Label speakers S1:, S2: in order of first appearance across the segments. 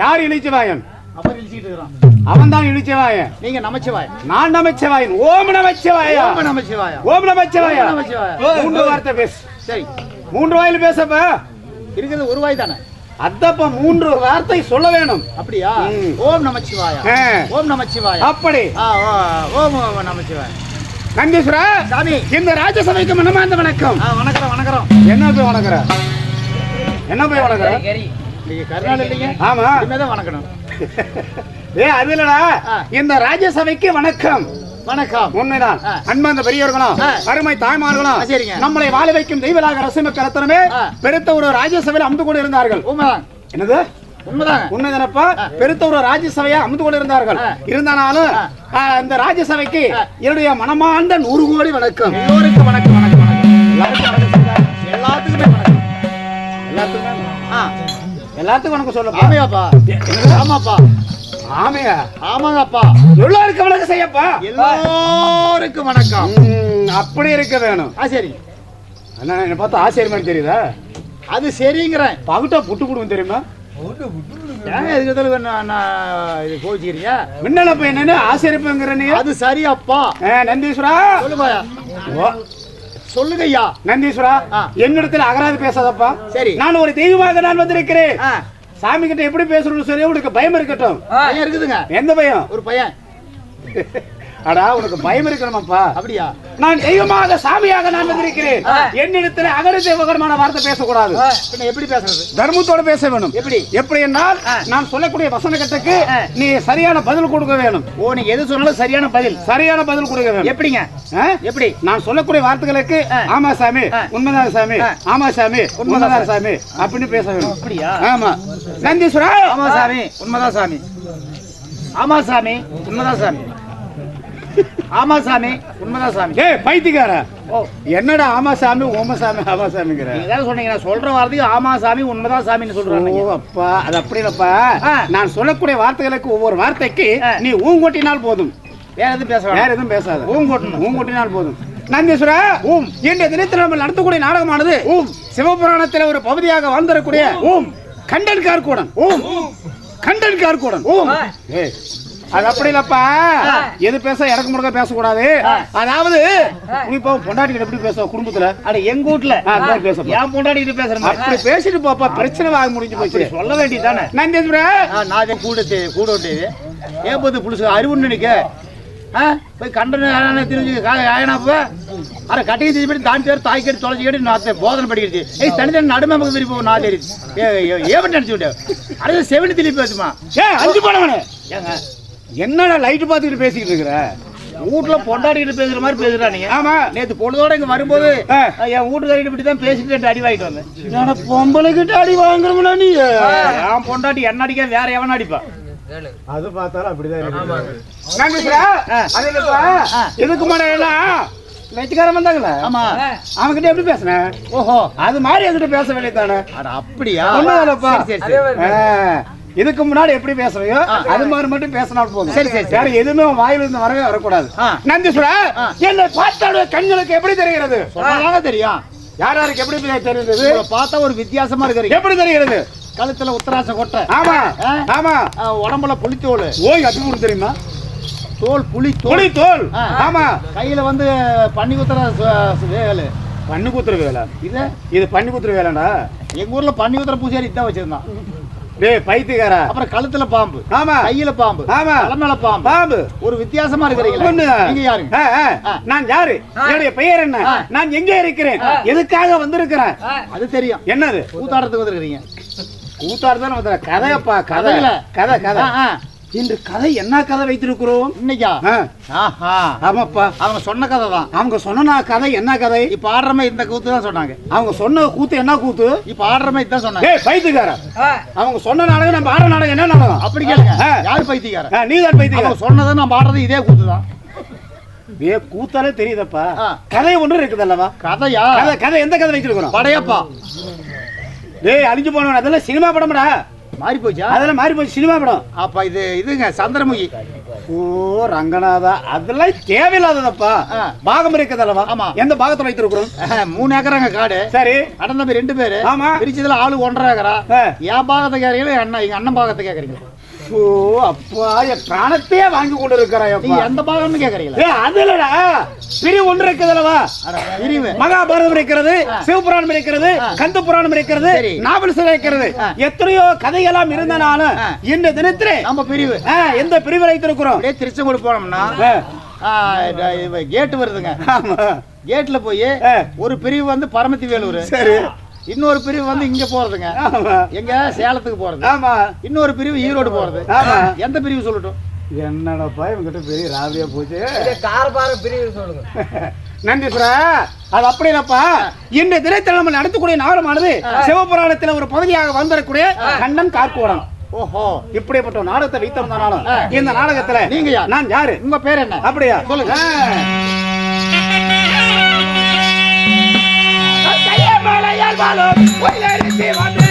S1: யார் இழிச்சவாயன்?
S2: இழிச்சிட்டு இருக்கிறான்.
S1: அவன் தான் இழிச்சவாயன்.
S2: நீங்க நமச்சிவாய்
S1: நான் நமச்சிவாயன். ஓம் நமச்சிவாயா?
S2: ஓம் நமச்சிவாயா?
S1: ஓம் நமச்சிவாயா. மூன்று வார்த்தை பேசு.
S2: சரி.
S1: மூன்று வாயில் பேசப்ப?
S2: இருக்கிறது ஒரு வாய் தானே?
S1: அத்தப்ப மூன்று வார்த்தை சொல்ல வேணும்.
S2: அப்படியா?
S1: ம்.
S2: ஓம் நமச்சிவாயா. ஓம் நமச்சிவாயா?
S1: அப்படி.
S2: ஆ ஓ, ஓம் ஓம் நமச்சிவாயா?
S1: நந்தீஸ்வரா
S2: சாமி.
S1: இந்த ராஜ்யசபைக்கு மனமார்ந்த வணக்கம்.
S2: ஆ வணக்கம் வணக்கம்.
S1: என்ன போய் வணங்குற? என்ன போய் வணங்குற?
S2: வணக்கணும்
S1: ஏ அது இல்லடா. இந்த ராஜ்யசபைக்கு வணக்கம்.
S2: வணக்கம்.
S1: உண்மைதான். அன்பார்ந்த பெரியவர்களும். அருமை தாய்மார்களும்
S2: சரிங்க.
S1: நம்மளை வாழ வைக்கும் தெய்வலாக ரசிம கரத்தனமே. பெருத்த ஒரு ராஜ்யசபையில் அமர்ந்து கொண்டு இருந்தார்கள் என்னது? உண்மைதானப்பா? பெருத்த ஒரு ராஜ்யசபையா அமர்ந்து கொண்டு இருந்தார்கள்
S2: ஆ.
S1: இருந்தாலும் இந்த ராஜ்யசபைக்கு. என்னுடைய மனமார்ந்த நூறு கோடி வணக்கம்.
S2: எல்லோருக்கும் வணக்கம் வணக்கம் வணக்கம். எல்லாத்துக்குமே வணக்கம்.
S1: எல்லாத்துக்கும் எல்லாத்துக்கும் வணக்கம் சொல்லப்பா
S2: ஆமையாப்பா. ஆமாப்பா.
S1: ஆமையா?
S2: ஆமாங்கப்பா.
S1: எல்லாருக்கும் வணக்கம் செய்யப்பா.
S2: எல்லோருக்கும் வணக்கம்.
S1: அப்படி இருக்க வேணும்.
S2: ஆ சரி.
S1: அண்ணா என்ன பார்த்தா ஆச்சரியமா தெரியுதா?
S2: அது சரிங்கிறேன்.
S1: பகுட்டா புட்டு கொடுக்கும் தெரியுமா?
S2: ஏங்க இதுக்கு எதில் நான் இது கோச்சிக்கிறீங்க
S1: மின்னல போய் என்னன்னு ஆச்சரியப்புங்கிற நீ?
S2: அது சரியாப்பா.
S1: நந்தீஸ்வரா.
S2: சொல்லுப்பாயா
S1: ஓ,
S2: சொல்லுங்க ஐயா
S1: நந்தீஸ்வரா. என்னிடத்தில் அகராது பேசாதப்பா.
S2: சரி.
S1: நான் ஒரு தெய்வமாக நான் வந்திருக்கிறேன். சாமி கிட்ட எப்படி பேசுறது சரி உனக்கு பயம் இருக்கட்டும்.
S2: பையன் இருக்குதுங்க.
S1: எந்த பயம்?
S2: ஒரு பையன்
S1: அடா உனக்கு பயம் இருக்கணுமாப்பா?
S2: அப்படியா?
S1: நான் தெய்வமாக சாமியாக நான் வந்திருக்கிறேன். என்னிடத்தில் அகர தேவகரமான வார்த்தை பேசக்கூடாது.
S2: எப்படி பேசுறது?
S1: தர்மத்தோட பேச வேணும்.
S2: எப்படி?
S1: எப்படி என்றால் நான் சொல்லக்கூடிய வசனகத்துக்கு நீ சரியான பதில் கொடுக்க வேணும்.
S2: ஓ நீங்க எது சொன்னாலும் சரியான பதில்.
S1: சரியான பதில் கொடுக்க வேணும்.
S2: எப்படிங்க? எப்படி?
S1: நான் சொல்லக்கூடிய வார்த்தைகளுக்கு. ஆமா சாமி. உண்மைதான் சாமி. ஆமா சாமி
S2: உண்மைதான்
S1: சாமி. அப்படின்னு பேச வேணும்.
S2: அப்படியா?
S1: ஆமா. நந்தீஸ்வரா
S2: ஆமா சாமி உண்மைதான் சாமி. ஆமா சாமி உண்மைதான் சாமி. ஆமா சாமி உண்மைதான் சாமி.
S1: ஏய் பைத்தியக்கார.
S2: ஓ.
S1: என்னடா ஆமா சாமி ஓம சாமி ஆமா சாமிங்கிற
S2: தான் சொன்னீங்க நான் சொல்ற வார்த்தைக்கு ஆமா சாமி உண்மைதான் சாமின்னு சொல்றாங்க
S1: ஓ அப்பா அது அப்படி இல்லப்பா. நான் சொல்லக்கூடிய வார்த்தைகளுக்கு ஒவ்வொரு வார்த்தைக்கு. நீ ஊங்கொட்டினால் போதும்.
S2: வேற எதுவும் பேச
S1: வேற எதுவும் பேசாத.
S2: ஊங்கொட்டணும்.
S1: ஊங்கொட்டினால் போதும். நந்தீஸ்வர ஓம் இன்றைய தினத்தில் நம்ம நடத்தக்கூடிய நாடகமானது ஓம் சிவபுராணத்தில் ஒரு பகுதியாக வாழ்ந்திருக்கூடிய ஓம் கண்டன் கார்கூடன் ஓம் கண்டன் கார்கூடன் ஓம் ஏய், அது அப்படி இல்லப்பா. எது பேச இறக்க முடக்க பேசக்கூடாது. அதாவது நீ இப்போ பொண்டாட்டி எப்படி பேச குடும்பத்துல?
S2: அட எங்க வீட்ல?
S1: ஆ, அந்த மாதிரி பேசப்பா.
S2: ஏன் பொண்டாடிட்டு பேசுற மாதிரி.
S1: அப்படி பேசிட்டு போப்பா பிரச்சனை வாங்க முடிஞ்சு போச்சு.
S2: சொல்ல வேண்டியதானே
S1: நந்தீஸ்வர
S2: நான் கூட தே- கூட விட்டது ஏன் போது புதுசு அறிவுன்னு நினைக்க? போய் கண்டன தெரிஞ்சு ஆயனாப்ப அரை கட்டையை தெரிஞ்சு போய் தான் பேர் தாய் கேட்டு தொலைச்சி கேட்டு நான் போதனை படிக்கிறது. ஏய் தனி தனி நடுமை பக்கம் திருப்பி நான் தெரியுது. ஏவன் நினைச்சு விட்டேன் அடுத்து செவனி திருப்பி பேசுமா
S1: ஏ அஞ்சு போனவனே.
S2: ஏங்க
S1: என்னடா லைட் பார்த்துக்கிட்டு பேசிக்கிட்டு இருக்கிற?
S2: வீட்டுல பொண்டாடிக்கிட்டு பேசுற மாதிரி பேசுறா நீங்க
S1: ஆமா.
S2: நேத்து பொழுதோட இங்க வரும்போது. என் வீட்டுக்காரிட்ட இப்படி தான் பேசிட்டு அடி வாங்கிட்டு வந்தேன்.
S1: என்னடா பொம்பளை கிட்ட அடி வாங்குறவனா நீ?
S2: என் பொண்டாட்டி என்ன அடிக்க வேற எவன் அடிப்பா?
S1: அது பார்த்தாலும் அப்படிதான். இதுக்கு முன்னாடி வெச்சுக்காரன் வந்தாங்களே?
S2: ஆமா.
S1: அவன்கிட்ட எப்படி பேசுனேன்
S2: ஓஹோ.
S1: அது மாதிரி என்கிட்ட பேச வேண்டியதானே
S2: அட அப்படியா?
S1: ஒண்ணுமில்லப்பா. இதுக்கு முன்னாடி எப்படி பேசுறியோ. அது மாதிரி மட்டும் பேசினால் போதும்.
S2: சரி, சரி.
S1: வேற எதுவுமே வாயில இருந்து வரவே வரக்கூடாது. நந்தீஸ்வரா
S2: ஆ.
S1: என்னை பார்த்தாலுடைய கண்களுக்கு எப்படி தெரிகிறது?
S2: தெரியும்.
S1: யார் யாருக்கு எப்படி
S2: உங்களை பார்த்தா ஒரு வித்தியாசமா இருக்கிறீங்க.
S1: எப்படி தெரிகிறது?
S2: கழுத்துல உத்தராச கொட்டை.
S1: ஆமா? ஆமா.
S2: உடம்புல புளித்தோல்.
S1: ஓய் அது கூட தெரியுமா?
S2: தோல் புளி தோல்
S1: தோல். ஆமா.
S2: கையில வந்து பண்ணி குத்துற வேலு.
S1: பண்ணு குத்துற வேலை?
S2: இது?
S1: இது பண்ணி குத்துற வேலைடா
S2: எங்க ஊர்ல பண்ணி குத்துற பூஜாரி தான் வச்சிருந்தான்.
S1: டேய் பைத்தியக்காரா.
S2: அப்புறம் கழுத்துல பாம்பு.
S1: ஆமா.
S2: கையில பாம்பு.
S1: ஆமா.
S2: தலைமையில பாம்பு.
S1: பாம்பு.
S2: ஒரு வித்தியாசமா இருக்கிறீங்களா.
S1: ஒண்ணு.
S2: நீங்க யாருங்க.
S1: நான் யாரு? என்னுடைய பெயர் என்ன. நான் எங்கே இருக்கிறேன்? எதுக்காக வந்திருக்கிறேன்?
S2: அது தெரியும்.
S1: என்னது?
S2: கூத்தாடத்துக்கு வந்திருக்கிறீங்க.
S1: கூத்தாடு தானே வந்த கதையப்பா கதை.
S2: கதையில.
S1: கதை கதை. இன்று கதை என்ன கதை வைத்திருக்கிறோம்?
S2: இன்னைக்கா?
S1: ஆ,
S2: ஆஹா.
S1: ஆமாப்பா.
S2: அவங்க சொன்ன கதை தான்.
S1: அவங்க சொன்ன கதை என்ன கதை?
S2: இப்ப ஆடுறமே இந்த கூத்து தான் சொன்னாங்க.
S1: அவங்க சொன்ன கூத்து என்ன கூத்து?
S2: இப்ப ஆடுறமே இதுதான் சொன்னாங்க.
S1: ஏய் பைத்தியக்கார அவங்க சொன்ன நாடகம் நம்ம ஆடுற நாடகம் என்ன நாடகம்?
S2: அப்படி கேளுங்க. யார் பைத்தியக்காரன்?
S1: ஆ, நீதான் பைத்தியக்கார
S2: அவங்க சொன்னதை நம்ம ஆடுறது இதே கூத்து தான்.
S1: ஏ கூத்தாலே தெரியுதப்பா.
S2: ஆ.
S1: கதை ஒன்று இருக்குதல்லவா?
S2: கதையா?
S1: கதை கதை எந்த கதை வச்சிருக்கிறோம்
S2: படையப்பா.
S1: டேய் அழிஞ்சு போனவன். அதெல்லாம் சினிமா படம்டா.
S2: மாறி போச்சா
S1: அதெல்லாம் மாறி போச்சு சினிமா படம்.
S2: அப்ப இது இதுங்க சந்திரமுகி.
S1: ஓ ரங்கநாதா அதெல்லாம் தேவையில்லாததப்பா. பாகம் இருக்குதல்லவா
S2: ஆமா.
S1: எந்த பாகத்துல வைத்திருக்கிறோம்?
S2: மூணு ஏக்கராங்க காடு.
S1: சரி.
S2: அண்ணன் தம்பி ரெண்டு பேரு.
S1: ஆமா.
S2: பிரிச்சதுல ஆளு ஒன்றரை ஏக்கரா. என் பாகத்தை கேக்குறீங்களா அண்ணன் எங்க அண்ணன் பாகத்தை கேக்குறீங்களா?
S1: ஓ அப்பா என் பிராணத்தையே வாங்கி கொண்டு
S2: நீங்க
S1: இருக்கிறாயப்பா
S2: எந்த பாகம்னு கேக்குறீங்களா?
S1: ஏ அதுலடா. பிரிவு ஒன்று இருக்குதல்லவா?
S2: பிரிவு.
S1: மகாபாரதம் இருக்கிறது சிவபுராணம் இருக்கிறது கந்த புராணம் இருக்கிறது. நாவல்ஸ் இருக்கிறது. எத்தனையோ கதையெல்லாம் இருந்தனாலும்
S2: ஆ.
S1: இந்த தினத்திலே
S2: நம்ம பிரிவு.
S1: எந்த பிரிவு வைத்திருக்கிறோம்?
S2: திருச்செங்கோடு போனோம்னா கேட்டு வருதுங்க. கேட்ல போய். ஒரு பிரிவு வந்து பரமத்தி வேலூர்.
S1: சரி.
S2: இன்னொரு பிரிவு வந்து இங்க போறதுங்க. எங்க? சேலத்துக்கு போறது.
S1: ஆமா.
S2: இன்னொரு பிரிவு ஈரோடு போறது.
S1: ஆமா.
S2: எந்த பிரிவு சொல்லட்டும்?
S1: என்னடப்பா இவங்கிட்ட பெரிய ராவியா போச்சு.
S3: காரபார பிரிவு சொல்லுங்க.
S1: நந்தீஸ்வரா அது அப்படி இல்லப்பா. இந்த தினத்தில் நம்ம நடத்தக்கூடிய நாடகமானது சிவபுராணத்துல ஒரு பகுதியாக வந்திருக்கக்கூடிய கண்ணன் கார்கோடம்.
S2: ஓஹோ.
S1: இப்படிப்பட்ட நாடகத்தை வைத்திருந்தாலும் இந்த நாடகத்துல
S2: நீங்க?
S1: நான் யாரு?
S2: உங்க பேர் என்ன?
S1: அப்படியா?
S2: சொல்லுங்க.
S1: el balón, hoy le reciban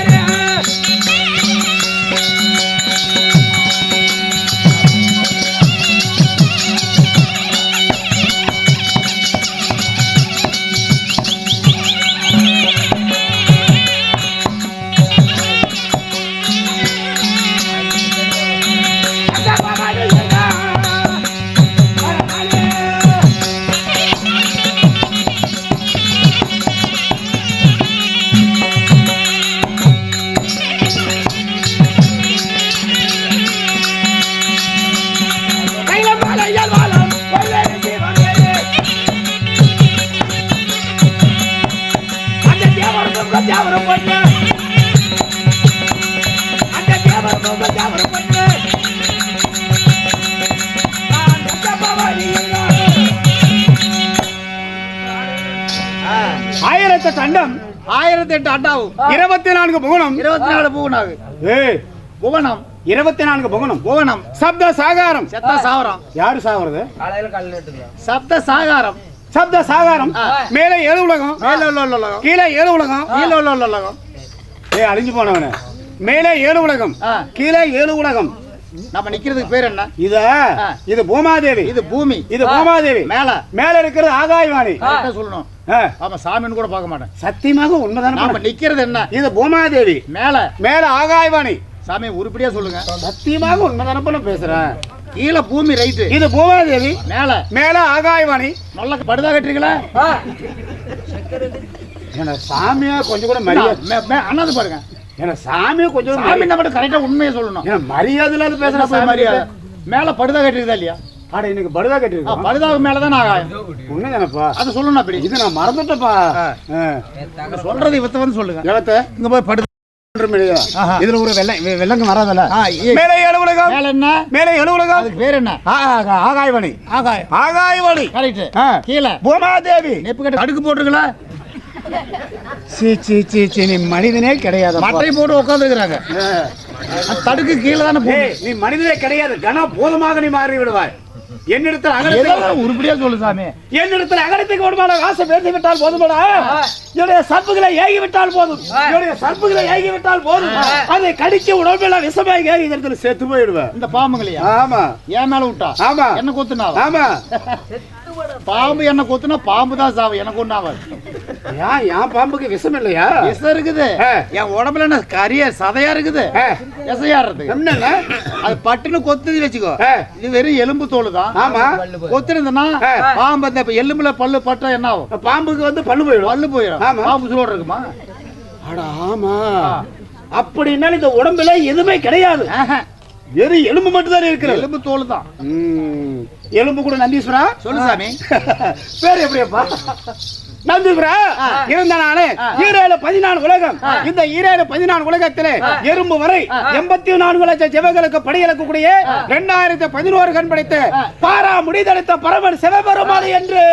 S1: ஆயிரத்து தண்டம்
S2: ஆயிரத்தி எட்டு அண்டாவும்.
S1: இருபத்தி நான்கு புவனம்.
S2: இருபத்தி நாலு புவனாகு.
S1: ஏய்.
S2: புவனம்.
S1: இருபத்தி நான்கு புவனம்.
S2: புவனம்.
S1: சப்த சாகாரம்.
S2: செத்த சாவரம்.
S1: யாரு சாகுறது
S2: சப்த சாகாரம்.
S1: சப்த சாகாரம். மேலே ஏழு உலகம்.
S2: மேல உள்ள உலகம்.
S1: கீழே ஏழு உலகம்.
S2: கீழே உள்ள உள்ள உலகம்
S1: ஏய் அழிஞ்சு போனவன. மேலே ஏழு உலகம். கீழே ஏழு உலகம்.
S2: நம்ம நிக்கிறதுக்கு பேர் என்ன?
S1: இத. இது பூமாதேவி.
S2: இது பூமி.
S1: இது பூமாதேவி.
S2: மேல.
S1: மேல இருக்கிறது ஆகாயவாணி.
S2: சொல்லணும். ஆமா சாமின்னு கூட பார்க்க மாட்டேன்.
S1: சத்தியமாக உண்மைதானே
S2: நாம நிக்கிறது என்ன?
S1: இது பூமாதேவி.
S2: மேல.
S1: மேல ஆகாயவாணி.
S2: சாமி உருப்படியா சொல்லுங்க.
S1: சத்தியமாக உண்மைதானப்ப நான் பேசுறேன்.
S2: கீழே பூமி ரைட்டு.
S1: இது பூமாதேவி.
S2: மேல.
S1: மேல ஆகாயவாணி.
S2: நல்ல படுதா கட்டுறீங்களா?
S1: சாமியா கொஞ்சம் கூட மரியாதை
S2: அண்ணாது பாருங்க.
S1: என்ன சாமியா கொஞ்சம்
S2: சாமி
S1: மரியாதை
S2: நம்ம கரெக்டா உண்மையை சொல்லணும்.
S1: என்ன மரியாதை இல்லாத
S2: என்ன போய் மரியாதை. மேல படுதா கட்டிருக்கா இல்லையா?
S1: ஆட இன்னைக்கு படுதா கட்டிருக்கோம்.
S2: படுதாவுக்கு மேலதான் ஆகாயம்.
S1: உண்மைதானப்பா?
S2: அது சொல்லணும் அப்படி.
S1: இது நான்.
S2: ஆ. சொல்றது இவத்த வந்து சொல்லுங்க.
S1: எழுத்த
S2: இங்க போய் படுது.
S1: இதுல ஒரு வெள்ளம் வெள்ளங்க
S2: ஏ-
S1: மேலே ஏழு உலகம்.
S2: மேல என்ன?
S1: மேலே ஏழு உலகம்.
S2: அதுக்கு பேர் என்ன?
S1: ஆகாயவாணி
S2: ஆகாயம்.
S1: ஆகாயவாணி
S2: கரெக்ட். கீழே.
S1: பூமாதேவி
S2: நெப்பு கட்டு அடுக்கு போட்டுருக்கல?
S1: சீ சீ சீ சீ நீ மனிதனே கிடையாது
S2: மட்டை போட்டு உட்காந்துருக்குறாங்க தடுக்கு கீழே தானே.
S1: நீ மனிதனே கிடையாது. கன போதுமாக நீ மாறி விடுவாய். என்னிடத்தில் அகலத்தை
S2: உருப்படியா சொல்லு சாமி.
S1: என்னிடத்தில் அகலத்துக்கு ஓடுமான ஆசை பேசி விட்டால் போதுமடா என்னுடைய சர்ப்புகளை ஏகி விட்டால் போதும். என்னுடைய சர்ப்புகளை ஏகி விட்டால் போதும். அதை கடிச்சு உடம்பெல்லாம் விஷமாய் ஏறி இடத்துல செத்து போயிடுவேன்.
S2: இந்த பாம்புங்களையா?
S1: ஆமா.
S2: என் மேல விட்டா?
S1: ஆமா.
S2: என்ன கொத்துனா
S1: ஆமா.
S2: பாம்பு என்ன கொத்துனா பாம்பு தான் சாவு. எனக்கு ஒண்ணு ஆகாது.
S1: ஏன் என் பாம்புக்கு விஷம் இல்லையா?
S2: விஷம் இருக்குது. என் உடம்புல என்ன கரிய சதையா இருக்குது. விசையாடுறதுக்கு
S1: என்னங்க
S2: அது பட்டுன்னு கொத்துது வச்சுக்கோ. இது வெறும் எலும்பு தோல் தான்.
S1: ஆமா.
S2: கொத்துருந்தனா
S1: ஆ.
S2: பாம்பு அந்த எலும்புல பல்லு பட்டா என்ன ஆகும்?
S1: பாம்புக்கு வந்து பல்லு போயிடும்.
S2: பல்லு போயிடும்.
S1: ஆமா.
S2: பாம்பு சூடு இருக்குமா?
S1: அட ஆமா. அப்படின்னா இந்த உடம்புல எதுவுமே கிடையாது. வெறும் எலும்பு மட்டும் தான் இருக்கிறது
S2: எலும்பு தோல் தான்.
S1: எலும்பு கூட நந்தீஸ்வரா
S2: சொல்லு சாமி
S1: பேர் எப்படியப்பா நந்தீஸ்வரா. இருந்த நானு. ஈரேழு பதினாலு உலகம். இந்த ஈரேழு பதினாலு உலகத்திலே. எறும்பு வரை. எண்பத்தி நான்கு லட்சம் ஜெவங்களுக்கு படியளக்கக்கூடிய இரண்டாயிரத்தி பதினோரு கண் படைத்த. பாரா முடிதளித்த பரமன் சிவபெருமான் என்று.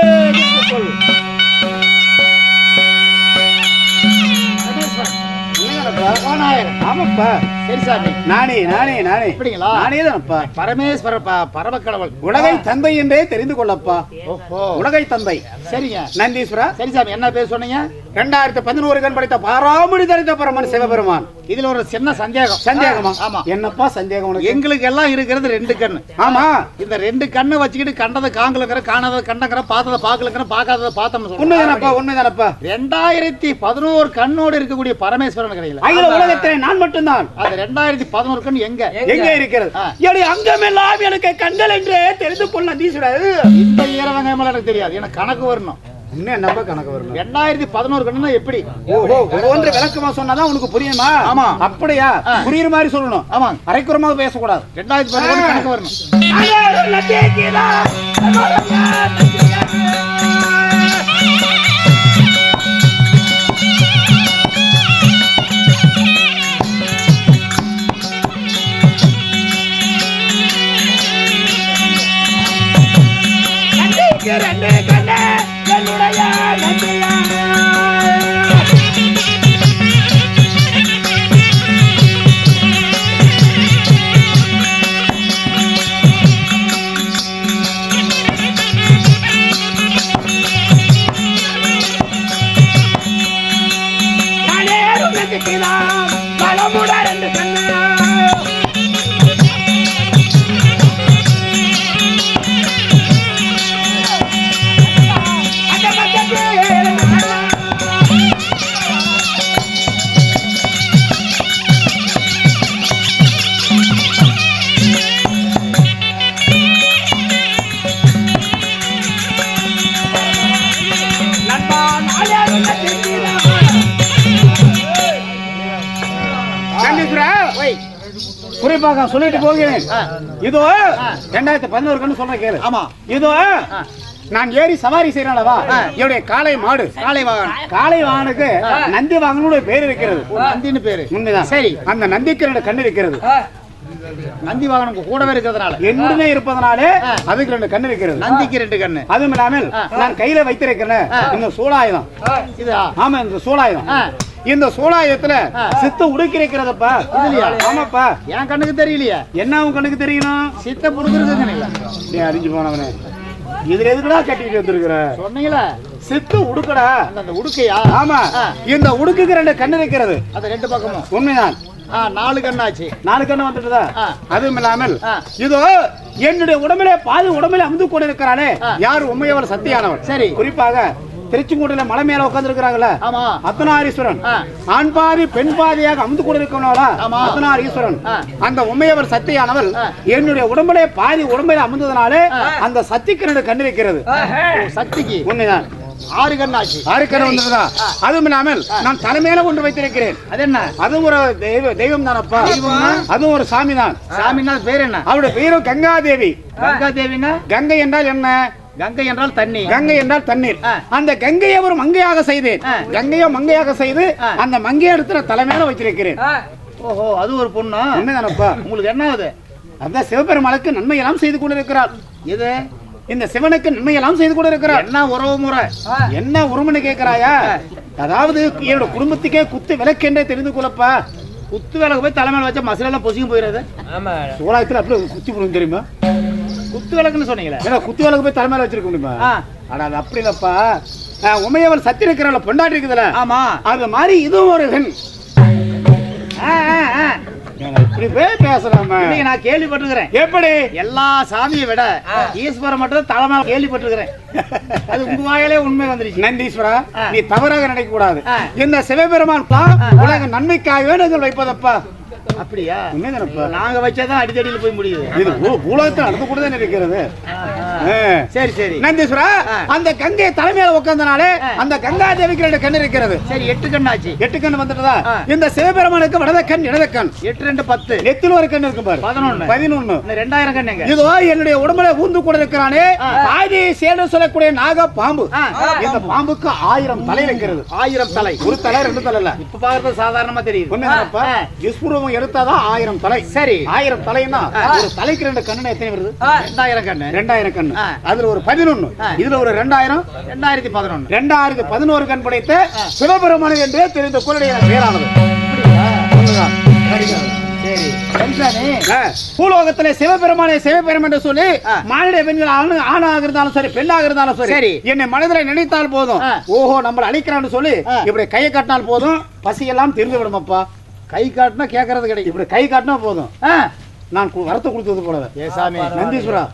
S1: ஆமாப்பா
S2: சரி சாமி.
S1: நானே நானே நானே.
S2: அப்படிங்களா?
S1: நானே தானப்பா
S2: பரமேஸ்வர ப- பரமக்கடவுள்.
S1: உலகை தந்தை என்றே தெரிந்து கொள்ளப்பா. உலகை தந்தை.
S2: சரிங்க.
S1: நந்தீஸ்வரா.
S2: சரி சாமி என்ன பேர் சொன்னீங்க?
S1: இரண்டாயிரத்தி பதினோரு கண் படைத்த பாராமணி தரித்த பரமன் சிவபெருமான்.
S2: இதுல ஒரு சின்ன சந்தேகம்.
S1: சந்தேகமா?
S2: ஆமா.
S1: என்னப்பா சந்தேகம் உனக்கு?
S2: எங்களுக்கு எல்லாம் இருக்கிறது ரெண்டு கண்ணு.
S1: ஆமா.
S2: இந்த ரெண்டு கண்ணை வச்சுக்கிட்டு கண்டதை காங்கலுங்கிற காணாததை கண்டங்கிற பார்த்ததை பார்க்கலங்கிற பார்க்காததை பார்த்தோம்னு
S1: உண்மைதானப்பா உண்மைதானப்பா.
S2: ரெண்டாயிரத்தி பதினோரு கண்ணோடு இருக்கக்கூடிய பரமேஸ்வரன் கிடையாது
S1: உலகத்திலே நான் மட்டும்தான்.
S2: ரெண்டாயிரத்தி பதினோரு கண் எங்க?
S1: எங்க இருக்கிறது. எடி அங்கமெல்லாம் எனக்கு கண்கள் என்று தெரிந்து கொள்ள நந்தீஸ்வரர்
S2: இந்த ஈரவங்க மேல எனக்கு தெரியாது. எனக்கு கணக்கு வரணும்.
S1: இன்னும் என்னப்பா கணக்கு வரணும்.
S2: ரெண்டாயிரத்தி பதினோரு கண்ணுனா எப்படி
S1: ஓஹோ ஒவ்வொன்று விளக்கமா சொன்னாதான் உனக்கு புரியுமா?
S2: ஆமா.
S1: அப்படியா. புரியுற மாதிரி சொல்லணும்.
S2: ஆமாங்க
S1: அரைக்குறமாக பேசக்கூடாது.
S2: ரெண்டாயிரத்தி பதினோரு கணக்கு வரணும்.
S1: நந்தீஸ்வரா குறிப்பாக சொல்லிட்டு போகிறேன். இதோ ரெண்டாயிரத்தி பதினோரு கண்ணு சொல்ற கேளு.
S2: ஆமா.
S1: இதோ நான் ஏறி சவாரி செய்யறேன்லவா
S2: ஆ.
S1: என்னுடைய காளை மாடு.
S2: காளை வாகனம்.
S1: காளை வாகனுக்கு நந்தி வாகனோட பேர் இருக்கிறது.
S2: நந்தின்னு பேரு.
S1: உண்மைதான்.
S2: சரி.
S1: அந்த நந்திக்கு ரெண்டு கண்ணு இருக்கிறது
S2: நந்தி வாகனம் கூடவே இருக்கிறதுனால.
S1: என்னுடனே இருப்பதனாலே. அதுக்கு ரெண்டு கண்ணு இருக்கிறது.
S2: நந்திக்கு ரெண்டு கண்ணு.
S1: அதுவும் இல்லாமல். நான் கையில வைத்திருக்கிறேன். இந்த
S2: இதா
S1: ஆமா இந்த சூலாயுதம்.
S2: ஆ.
S1: இந்த சூலாயுதத்துல
S2: ஆ.
S1: சித்து உடுக்கி இருக்கிறதப்பா.
S2: இதுலயா?
S1: ஆமாப்பா.
S2: என் கண்ணுக்கு தெரியலையே.
S1: என்ன உன் கண்ணுக்கு தெரியணும்
S2: சித்த புடுக்குறதுங்க
S1: நீ அறிஞ்சு போனவனே. இதுல எதுக்குடா கட்டிட்டு வந்திருக்கிற?
S2: சொன்னீங்களா.
S1: சித்து உடுக்கடா.
S2: அந்த உடுக்கையா?
S1: ஆமா. இந்த உடுக்குக்கு ரெண்டு கண்ணு இருக்கிறது
S2: அது ரெண்டு பக்கமும்.
S1: உண்மைதான்.
S2: நாலு கண்ணாச்சு.
S1: நாலு கண்ணு வந்துட்டுதா. அதுவும் இல்லாமல். இதோ என்னுடைய உடம்பிலே பாதி உடம்பிலே அமுந்து கொண்டு இருக்கிறாளே
S2: ஆ.
S1: யார் உண்மையவர் சத்தியானவர்?
S2: சரி.
S1: குறிப்பாக திருச்செங்கோட்டில மலை மேல உட்கார்ந்து இருக்கிறாங்கல்ல
S2: ஆமா
S1: அத்தனாரீஸ்வரன். ஆண் பாதி பெண் பாதியாக அமுந்து கொண்டு இருக்கவங்களா
S2: ஆமா.
S1: அத்தனாரீஸ்வரன். அந்த உண்மையவர் சத்தியானவள்
S2: ஆ.
S1: என்னுடைய உடம்பிலே பாதி உடம்பிலே அமுந்ததுனாலே
S2: ஆ.
S1: அந்த சக்திக்கு ரெண்டு
S2: ஓ, சக்திக்கு.
S1: உண்மைதான்.
S2: ஆறு கண்ணாச்சு.
S1: ஆறு கண்ணு வந்ததுதா
S2: ஆ.
S1: அதுவும் இல்லாமல் நான் தலைமையில கொண்டு வைத்திருக்கிறேன்.
S2: அது என்ன
S1: அதுவும் ஒரு தெய்வ தெய்வம். தானப்பா? அதுவும் ஒரு சாமி தான்
S2: சாமின்னா பேர் என்ன?
S1: அவருடைய பேரும் கங்காதேவி.
S2: கங்கா தேவினா
S1: கங்கை என்றால் என்ன?
S2: கங்கை என்றால் தண்ணி
S1: கங்கை என்றால் தண்ணீர். அந்த கங்கையை ஒரு மங்கையாக செய்தேன். கங்கையை மங்கையாக செய்து. அந்த மங்கையை எடுத்து நான் தலைமையில வச்சிருக்கிறேன்
S2: ஓஹோ அது ஒரு பொண்ணா?
S1: உண்மைதானப்பா
S2: உங்களுக்கு என்ன ஆகுது
S1: அந்த சிவபெருமானுக்கு நன்மையெல்லாம் செய்து கொண்டிருக்கிறார்
S2: இது
S1: இந்த சிவனுக்கு நன்மையெல்லாம் செய்து கொண்டிருக்கிறார்
S2: என்ன உறவு முறை?
S1: என்ன உருமனு கேட்கிறாயா அதாவது என்னோட குடும்பத்துக்கே குத்து விளக்கென்றே தெரிந்து கொள்ளப்பா.
S2: குத்து விளக்கு போய் தலைமையில வச்சா மசிலெல்லாம் பொசுங்கி போயிடுறது
S3: ஆமா
S1: சோழாயத்துல அப்படி ஒரு குத்தி போடும் தெரியுமா?
S2: குத்து விளக்குன்னு சொன்னீங்களே.
S1: ஏன்னா குத்து விளக்கு போய் தலைமையில வச்சிருக்க முடியுமா. ஆனா அது அப்படி இல்லப்பா. உமையவள் சத்தி இருக்கிற பொண்டாட்டி இருக்குதுல
S2: ஆமா.
S1: அது மாதிரி இதுவும் ஒரு பெண். இப்படி போய் பேசுறாம.
S2: நான் கேள்விப்பட்டிருக்கிறேன்.
S1: எப்படி?
S2: எல்லா சாமியை விட ஈஸ்வரன் மட்டும் தலைமையில கேள்விப்பட்டிருக்கிறேன். அது உங்க வாயிலே உண்மை வந்துருச்சு. ஆ.
S1: நீ தவறாக நினைக்க கூடாது. இந்த சிவபெருமான் உலக நன்மைக்காகவே நாங்கள் வைப்பதப்பா?
S2: அப்படியா? நாங்க வச்சாதான் அடித்தடியில் போய் முடியுது.
S1: இது நடந்து கூட தான் இருக்கிறது ஆ.
S2: சரி சரி.
S1: நந்தீஸ்வரா
S2: ஆ.
S1: அந்த கங்கை தலைமையில உட்கார்ந்தனாலே. அந்த கங்கா தேவிக்கு ரெண்டு கண் இருக்கிறது
S2: சரி எட்டு கண்ணாச்சு
S1: எட்டு கண் வந்துட்டதா. இந்த சிவபெருமானுக்கு வடத கண் இடத கண்.
S2: எட்டு ரெண்டு பத்து.
S1: நெத்தில ஒரு கண் இருக்கும் பாரு.
S2: பதினொன்னு.
S1: பதினொன்னு.
S2: ரெண்டாயிரம் கண்ணு எங்க?
S1: இதோ என்னுடைய உடம்புல ஊந்து கூட இருக்கிறானே பாதி சேடு சொல்லக்கூடிய நாக பாம்பு. இந்த பாம்புக்கு ஆயிரம் தலை இருக்கிறது
S2: ஆயிரம் தலை.
S1: ஒரு தலை ரெண்டு தலை இல்ல.
S2: இப்ப பாக்குறது சாதாரணமா தெரியுது. ஆ.
S1: விஸ்வரூபம் எடுத்தாதான் ஆயிரம் தலை.
S2: சரி.
S1: ஆயிரம் தலைன்னா ஒரு தலைக்கு ரெண்டு கண்ணு எத்தனை வருது?
S2: ரெண்டாயிரம் கண்ணு.
S1: ரெண்டாயிரம் கண்ணு. அதுல ஒரு பதினொன்னு. இதுல ஒரு ரெண்டாயிரம்.
S2: ரெண்டாயிரத்தி பதினொன்னு.
S1: ரெண்டாயிரத்து பதினோரு கண் படைத்த சிவபெருமானு என்றே தெரிந்த குரலுடைய பேரானது.
S2: சரி.
S1: பூலோகத்திலே சிவபெருமானை சிவபெருமான் என்று சொல்லி. மானிட பெண்கள் ஆணு ஆணாக இருந்தாலும் சரி பெண்ணாக இருந்தாலும் சரி. என்னை மனதில் நினைத்தால் போதும். ஓஹோ நம்மளை அழிக்கிறான்னு சொல்லி. இப்படி கையை காட்டினால் போதும். பசி எல்லாம் தெரிந்து விடுமப்பா
S2: கை காட்டினா கேட்கறது கிடைக்கும்.
S1: இப்படி கை காட்டினா போதும். நான் கு- வரத்தை கொடுத்தது போல
S2: ஏ சாமி.
S1: நந்தீஸ்வரா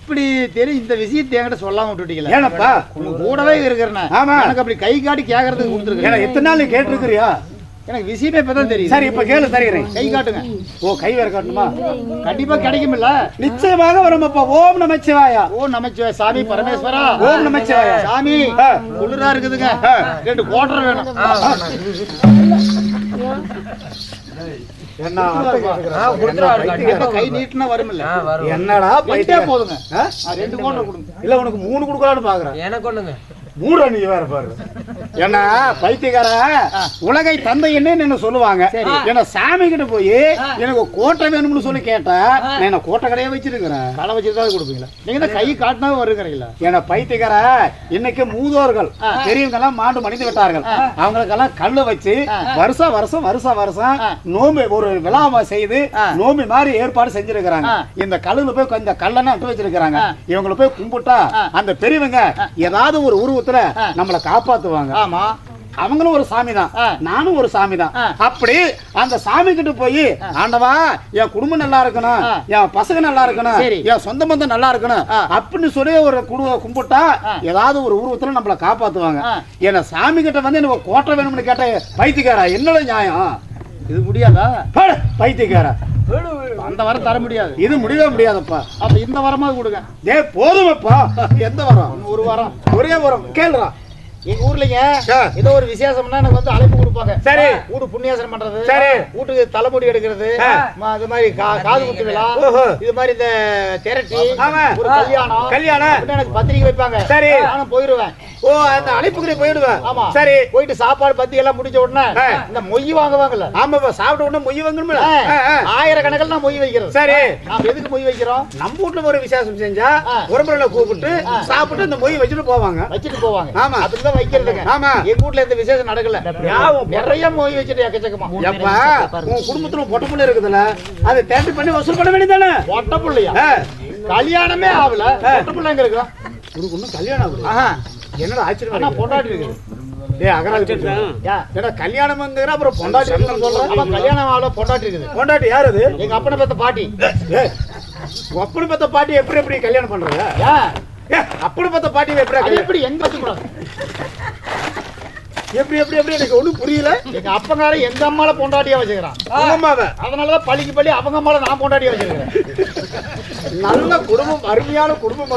S2: இப்படி தெரியும் இந்த விஷயத்தை என்கிட்ட சொல்லாம விட்டுட்டீங்களா.
S1: ஏனப்பா?
S2: உங்க கூடவே இருக்கிறேன்.
S1: ஆமா.
S2: எனக்கு அப்படி கை காட்டி கேட்கறதுக்கு
S1: ஏன்னா
S2: கொடுத்துருக்கேன்
S1: எத்தனை நாள் நீ கேட்டிருக்கிறியா?
S2: எனக்கு விஷயமே இப்பதான் தெரியும்
S1: சரி இப்ப கேளு தருகிறேன்.
S2: கை காட்டுங்க.
S1: ஓ கை வேற காட்டணுமா?
S2: கண்டிப்பா கிடைக்குமில்ல
S1: நிச்சயமாக வருமப்பா. ஓம் நமச்சிவாயா.
S2: ஓ நமச்சிவாய. சாமி பரமேஸ்வரா.
S1: ஓம் நமச்சிவாயா.
S2: சாமி. குளிரா இருக்குதுங்க. ரெண்டு கோட்டர் வேணும். கை நீட்டினா வருமில்ல?
S3: ஆ, வரும்.
S1: என்னடா
S2: போதுங்க. ரெண்டு கொடுங்க.
S1: இல்ல உனக்கு மூணு கொடுக்கலான்னு பாக்குறேன்.
S3: எனக்கு ஒண்ணுங்க
S1: நீ வேற பாரு. என்ன பைத்தியக்கார உலகை தந்தை என்ன சொல்லுவாங்க. என்ன சாமி கிட்ட போய் எனக்கு கோட்டை வேணும்னு சொல்லி கேட்டா நான் கோட்டை கடையை வச்சிருக்கிறேன்.
S2: களை வச்சிருக்காது கொடுப்பீங்களா? நீங்க கை காட்டினா வருகிறீங்களா
S1: என்ன பைத்தியக்கார இன்னைக்கு மூதோர்கள் பெரியவங்க எல்லாம் மாண்டு மடிந்து விட்டார்கள். அவங்களுக்கெல்லாம் கல்லு வச்சு வருஷம் வருஷம் வருஷம் வருஷம் நோம்பி ஒரு விழாவை செய்து. நோம்பி மாதிரி ஏற்பாடு செஞ்சிருக்கிறாங்க. இந்த கல்லுல போய் இந்த கல்லெல்லாம் நட்டு வச்சிருக்கிறாங்க. இவங்களை போய் கும்பிட்டா. அந்த பெரியவங்க ஏதாவது ஒரு உருவத்துல நம்மளை காப்பாத்துவாங்க
S2: ஆமா
S1: அவங்களும் ஒரு சாமி தான். நானும் ஒரு சாமி தான். அப்படி அந்த சாமி கிட்ட போய் ஆண்டவா என் குடும்பம் நல்லா இருக்கணும். என் பசங்க நல்லா இருக்கணும். என் சொந்த பந்தம் நல்லா இருக்கணும். அப்படின்னு சொல்லி ஒரு குடும்ப கும்பிட்டா. ஏதாவது ஒரு உருவத்துல நம்மள காப்பாத்துவாங்க. என்ன சாமி கிட்ட வந்து எனக்கு கோட்டை வேணும்னு கேட்ட பைத்தியக்காரா என்னோட நியாயம்
S2: இது முடியாதா?
S1: பைத்தியக்காரா.
S2: அந்த வாரம் தர முடியாது.
S1: இது முடியவே முடியாதப்பா.
S2: அப்ப இந்த வாரமாவது கொடுங்க.
S1: ஏ போதுமப்பா. எந்த வாரம்?
S2: ஒரு வாரம்.
S1: ஒரே வாரம். கேளுடா.
S2: எங்க ஊர்லங்க. ஏதோ ஒரு விசேஷம்னா எனக்கு வந்து அழைப்பு கொடுப்பாங்க
S1: சரி.
S2: வீடு புண்ணியாசனம் பண்றது
S1: சரி.
S2: வீட்டுக்கு தலைமுடி எடுக்கிறது இது மாதிரி கா- காது குத்து விழா. இது மாதிரி இந்த திரட்டி
S1: ஆமா.
S2: ஒரு கல்யாணம்
S1: கல்யாணம்.
S2: எனக்கு பத்திரிக்கை வைப்பாங்க
S1: சரி.
S2: நானும் போயிருவேன்
S1: ஓ அந்த அழைப்புக்கு போயிடுவேன்
S2: ஆமா
S1: சரி
S2: போயிட்டு சாப்பாடு பத்தி எல்லாம் முடிஞ்ச உடனே. இந்த மொய் வாங்குவாங்கல்ல
S1: ஆமாப்பா சாப்பிட்ட உடனே மொய் வாங்கணும்ல.
S2: ஆயிரக்கணக்கில் நான் மொய் வைக்கிறது
S1: சரி
S2: நாம் எதுக்கு மொய் வைக்கிறோம்
S1: நம்ம வீட்டுல ஒரு விசேஷம் செஞ்சா. உறம்புல கூப்பிட்டு. சாப்பிட்டு இந்த மொய் வச்சுட்டு போவாங்க
S2: வச்சுட்டு போவாங்க
S1: ஆமா.
S2: வைக்கிறதுங்க
S1: ஆமா.
S2: எங்க வீட்ல இந்த விசேஷம் நடக்கல. நிறைய மொய் வச்சுட்டு எக்கச்சக்கமா.
S1: எப்பா உன் குடும்பத்துல பொட்ட புள்ள இருக்குதுல்ல அதை தேடி பண்ணி வசூல் பண்ண வேண்டியதானே
S2: பொட்ட புள்ளையா. கல்யாணமே ஆகல. பொட்ட புள்ள எங்க இருக்கா?
S1: உனக்கு ஒன்றும் கல்யாணம்
S2: ஆஹா.
S1: என்னடா ஆச்சரியம்.
S2: பொண்டாட்டி இருக்குது.
S1: கல்யாணம்ங்கிற அப்புறம் பொண்டாட்டி சொல்றேன்
S2: கல்யாணம் ஆகல பொண்டாட்டி இருக்குது.
S1: பொண்டாட்டி யார் அது
S2: எங்க அப்பனை பெத்த பாட்டி.
S1: ஏய், அப்படி பார்த்த பாட்டி எப்படி எப்படி கல்யாணம் பண்றது? அப்படி பார்த்த பாட்டி எப்படி
S2: அது
S1: கல்யாணம்
S2: எப்படி
S1: எப்படி எப்படி? எனக்கு ஒண்ணும் புரியல.
S2: எங்க அப்பங்கார எங்க அம்மால பொண்டாட்டியா வச்சுக்கிறான்.
S1: அம்மாவை?
S2: அதனாலதான் பள்ளிக்கு பள்ளி அவங்க அம்மால நான் பொண்டாட்டியா வச்சிருக்கிறேன்
S1: நல்ல குடும்பம் அருமையான குடும்பம்.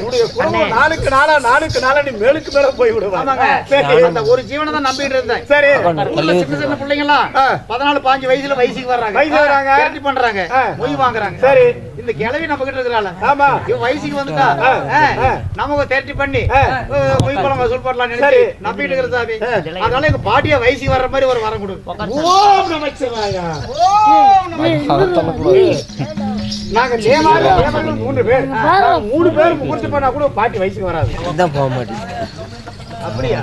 S1: உன்னுடைய குடும்பம் நாளுக்கு நாளா நாளுக்கு நாளா நீ மேலுக்கு மேல போய் விடுவா.
S2: ஆமாங்க.
S1: சரி.
S2: அந்த ஒரு ஜீவனை தான் நம்பிட்டு இருந்தேன்.
S1: சரி.
S2: ஊர்ல சின்ன சின்ன பிள்ளைங்கலாம்
S1: ஆ.
S2: பதினாலு பாஞ்சு வயசுல வயசுக்கு வர்றாங்க.
S1: வயசு வர்றாங்க.
S2: கேரண்டி பண்றாங்க. மொய் வாங்குறாங்க.
S1: சரி.
S2: இந்த கிழவி நம்ம கிட்ட இருக்கிறாள்.
S1: ஆமா.
S2: இவன் வயசுக்கு வந்துட்டா. நமக்கு தேர்ட்டி பண்ணி மொய் பழம் வசூல் பண்ணலாம். நினைச்சு நம்பிட்டு சாமி
S1: ஆ.
S2: அதனால எங்க பாட்டியா வயசுக்கு வர்ற மாதிரி ஒரு வரம் கொடு.
S1: ஓம் நமச்சிவாயா. நாங்க தேவர்கள் மூணு பேர் மூணு பேர் முகூர்த்தம் பண்ணா கூட பாட்டி வயசுக்கு வராது.
S3: இதான் போக மாட்டேங்குது.
S1: அப்படியா?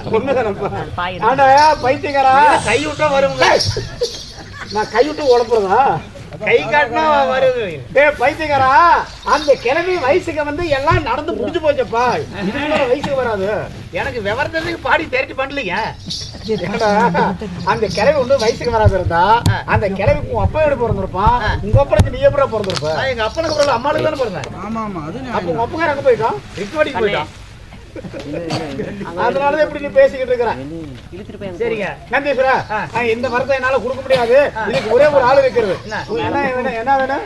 S1: ஆனா பைத்தியக்காரா?
S2: கை விட்டா வருங்க.
S1: டேய், நான் கைவிட்டு உழப்புறதா?
S2: கை காட்டினா வருது.
S1: டேய் பைத்தியக்காரா அந்த கிழவி வயசுக்கு வந்து எல்லாம் நடந்து முடிஞ்சு போச்சப்பா. இதுக்கு வயசுக்கு வராது.
S2: எனக்கு விவரத்துக்கு பாடி தேர்ட்டி பண்ணலைங்க
S1: அந்த கிழவி ஒண்ணு வயசுக்கு வராது இருந்தா அந்த கிழவிக்கு உன் அப்பா எப்படி பிறந்திருப்பான் உங்க அப்பனுக்கு நீ எப்படி பிறந்திருப்ப?
S2: எங்க அப்பனுக்கு பிறகு அம்மாளுக்கு தானே பிறந்தேன்.
S1: அப்ப உங்க அப்பங்கார எங்க போயிட்டான்?
S2: ரிக்கவடிக்கு போயிட்டான்
S1: அதனாலதான் இப்படி நீ பேசிக்கிட்டு இருக்கிற.
S2: சரிங்க.
S1: நந்தீஸ்வரா நான் இந்த மரத்தை என்னால கொடுக்க முடியாது. இதுக்கு ஒரே ஒரு ஆள் இருக்கிறது என்ன? வேணும் என்ன வேணும்?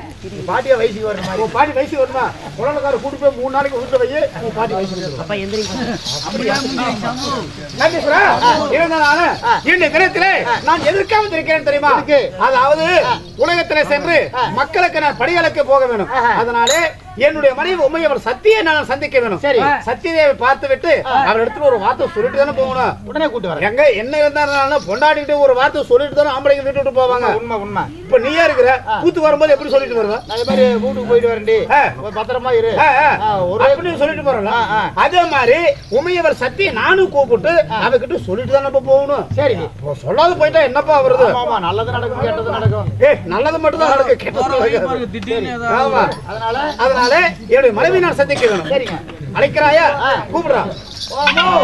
S2: பாட்டியா வயசுக்கு வர்ற மாதிரி
S1: உன் பாட்டி வயசுக்கு வருமா? குழந்தைக்கார கூட்டு போய் மூணு நாளைக்கு வீட்டுல வை உன் பாட்டி வயசுக்கு நந்தீஸ்வரா இருந்தனால இந்த தினத்திலே நான் எதற்காக வந்திருக்கிறேன் தெரியுமா? அதாவது உலகத்திலே சென்று மக்களுக்கு நான் படிகளுக்கு போக வேணும். அதனாலே என்னுடைய மனைவி உண்மையவர் சத்தியை நான் சந்திக்க வேணும். சரி. சத்தியதேவி பார்த்து விட்டு அவர் இடத்துல ஒரு வார்த்தை சொல்லிட்டு தானே போகணும்.
S2: உடனே கூட்டு வரேன்.
S1: எங்க என்ன இருந்தாலும் பொண்டாடிட்டு ஒரு வார்த்தை சொல்லிட்டு தானே ஆம்பளைங்க விட்டு விட்டு போவாங்க.
S2: உண்மை உண்மை
S1: இப்ப நீயா இருக்கிற? கூத்து வரும்போது எப்படி சொல்லிட்டு வருவ?
S2: அதே மாதிரி வீட்டுக்கு போயிட்டு வரேன்டி.
S1: ஆ.
S2: பத்திரமா இரு. ஒரே
S1: சொல்லிட்டு
S2: ஆ.
S1: அதே மாதிரி உமையவர் சக்தி நானும் கூப்பிட்டு அவகிட்ட சொல்லிட்டு தான் போகணும்.
S2: சரி.
S1: சொல்லாத போயிட்டா என்னப்பா வருது?
S2: ஆமா நல்லது நடக்கும் கெட்டது நடக்கும்.
S1: ஏய் நல்லது மட்டும் தான் நடக்கும் கெட்டது நடக்காது. ஆமா.
S2: அதனால
S1: அதனால என்னுடைய மனைவி நான் சந்திக்க வேணும். அழைக்கிறாயா? கூப்பிடுறா.
S2: ஓ, அம்மா.